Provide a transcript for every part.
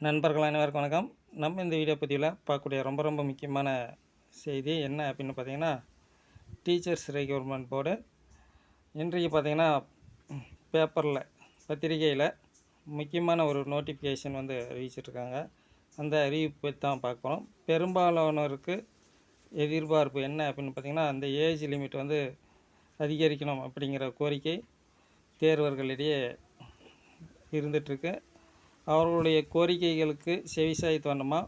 நண்பர்கள் அனைவருக்கும் வணக்கம். நம்ம இந்த வீடியோ பதிவில் பார்க்கக்கூடிய ரொம்ப ரொம்ப முக்கியமான செய்தி என்ன அப்படின்னு பார்த்தீங்கன்னா டீச்சர்ஸ் ரெக்யூர்மெண்ட் போர்டு. இன்றைக்கு பார்த்தீங்கன்னா பேப்பரில் பத்திரிகையில் முக்கியமான ஒரு நோட்டிஃபிகேஷன் வந்து அறிவிச்சிட்ருக்காங்க அந்த அறிவிப்பை தான் பார்க்குறோம் பெரும்பாலானோருக்கு எதிர்பார்ப்பு என்ன அப்படின்னு பார்த்தீங்கன்னா அந்த ஏஜ் லிமிட் வந்து அதிகரிக்கணும் அப்படிங்கிற கோரிக்கை தேர்வர்களிடையே இருந்துகிட்ருக்கு அவர்களுடைய கோரிக்கைகளுக்கு செவிசாய் வண்ணமா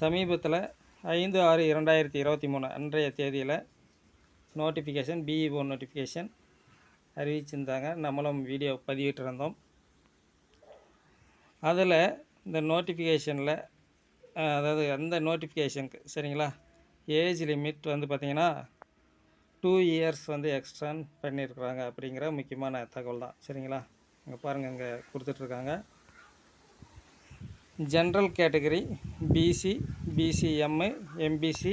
சமீபத்தில் ஐந்து ஆறு இரண்டாயிரத்தி இருபத்தி மூணு அன்றைய தேதியில் நோட்டிஃபிகேஷன் பிஇஓ நோட்டிஃபிகேஷன் அறிவிச்சிருந்தாங்க. நம்மளும் வீடியோ பதிவிட்டிருந்தோம். அதில் இந்த நோட்டிஃபிகேஷனில் அதாவது அந்த நோட்டிஃபிகேஷனுக்கு சரிங்களா? ஏஜ் லிமிட் வந்து பார்த்திங்கன்னா டூ இயர்ஸ் வந்து எக்ஸ்ட்ரான் பண்ணியிருக்கிறாங்க அப்படிங்கிற முக்கியமான தகவல் தான். சரிங்களா? இங்கே பாருங்கள் இங்கே கொடுத்துட்ருக்காங்க general category BC BCM MBC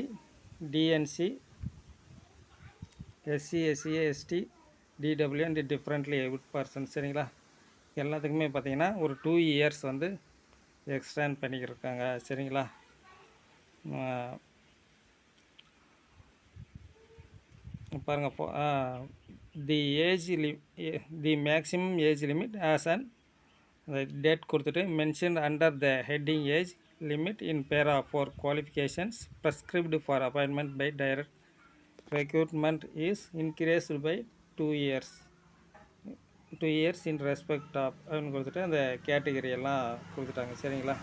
DNC SC SCA ST DW and differently எவிட் person சரிங்களா? எல்லாத்துக்குமே பார்த்தீங்கன்னா ஒரு டூ இயர்ஸ் வந்து எக்ஸ்டேண்ட் பண்ணிக்கிருக்காங்க. சரிங்களா? பாருங்கள் the age Li the maximum age limit as and date கொடுத்துட்டு mention under the heading age limit in para for qualifications prescribed for appointment by direct recruitment is increased by two years two years in respect of அப்படின்னு கொடுத்துட்டு அந்த category எல்லாம் கொடுத்துட்டாங்க. சரிங்களா?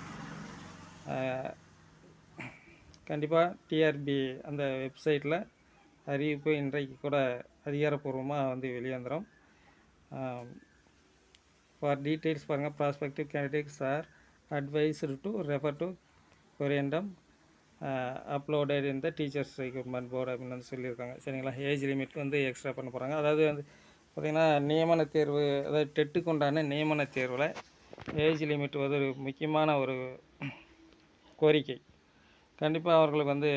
கண்டிப்பாக TRP அந்த வெப்சைட்டில் அறிவிப்பு இன்றைக்கு கூட அதிகாரப்பூர்வமாக வந்து வெளியே வந்துடும் ஃபார் டீட்டெயில்ஸ் பாருங்கள் prospective candidates are advised to refer to corrigendum uploaded இந்த டீச்சர்ஸ் ரெக்ரூட்மெண்ட் போர்டு அப்படின்னு வந்து சொல்லியிருக்காங்க. சரிங்களா? ஏஜ் லிமிட் வந்து எக்ஸ்ட்ரா பண்ண போகிறாங்க அதாவது வந்து பார்த்திங்கன்னா நியமன தேர்வு அதாவது டெட்டுக்கு உண்டான நியமன தேர்வில் ஏஜ் லிமிட் வந்து ஒரு முக்கியமான ஒரு கோரிக்கை. கண்டிப்பாக அவர்களுக்கு வந்து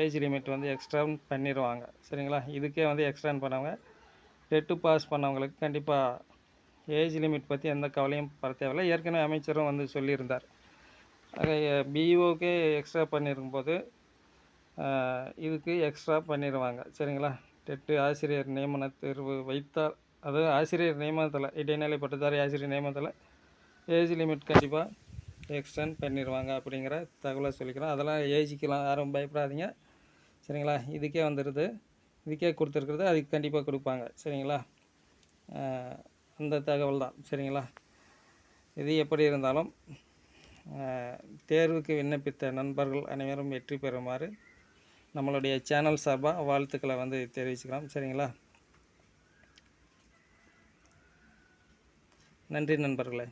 ஏஜ் லிமிட் வந்து எக்ஸ்டர்ன் பண்ணிடுவாங்க. சரிங்களா? இதுக்கே வந்து எக்ஸ்டர்ன் பண்ணவங்க டெட்டு பாஸ் பண்ணவங்களுக்கு கண்டிப்பாக ஏஜ் லிமிட் பற்றி எந்த கவலையும் பட தேவையில்லை. ஏற்கனவே அமைச்சரும் வந்து சொல்லியிருந்தார். ஆக பிஇஓக்கே எக்ஸ்ட்ரா பண்ணியிருக்கும்போது இதுக்கு எக்ஸ்ட்ரா பண்ணிடுவாங்க சரிங்களா? டெட்டு ஆசிரியர் நியமன தேர்வு வைத்தால் அதாவது ஆசிரியர் நியமனத்தில் இடைநிலை பட்டதாரி ஆசிரியர் நியமனத்தில் ஏஜ் லிமிட் கண்டிப்பாக எக்ஸ்டெண்ட் பண்ணிடுவாங்க அப்படிங்கிற தகவலை சொல்லிக்கிறோம். அதெல்லாம் ஏஜுக்கெலாம் யாரும் பயப்படாதீங்க. சரிங்களா? இதுக்கே வந்துடுது இதுக்கே கொடுத்துருக்குறது அதுக்கு கண்டிப்பாக கொடுப்பாங்க. சரிங்களா? இந்த தகவல் தான் சரிங்களா? இது எப்படி இருந்தாலும் தேர்வுக்கு விண்ணப்பித்த நண்பர்கள் அனைவரும் வெற்றி பெறுமாறு நம்மளுடைய சேனல் சார்பாக வாழ்த்துக்களை வந்து தெரிவிச்சுக்கலாம் சரிங்களா? நன்றி நண்பர்களே.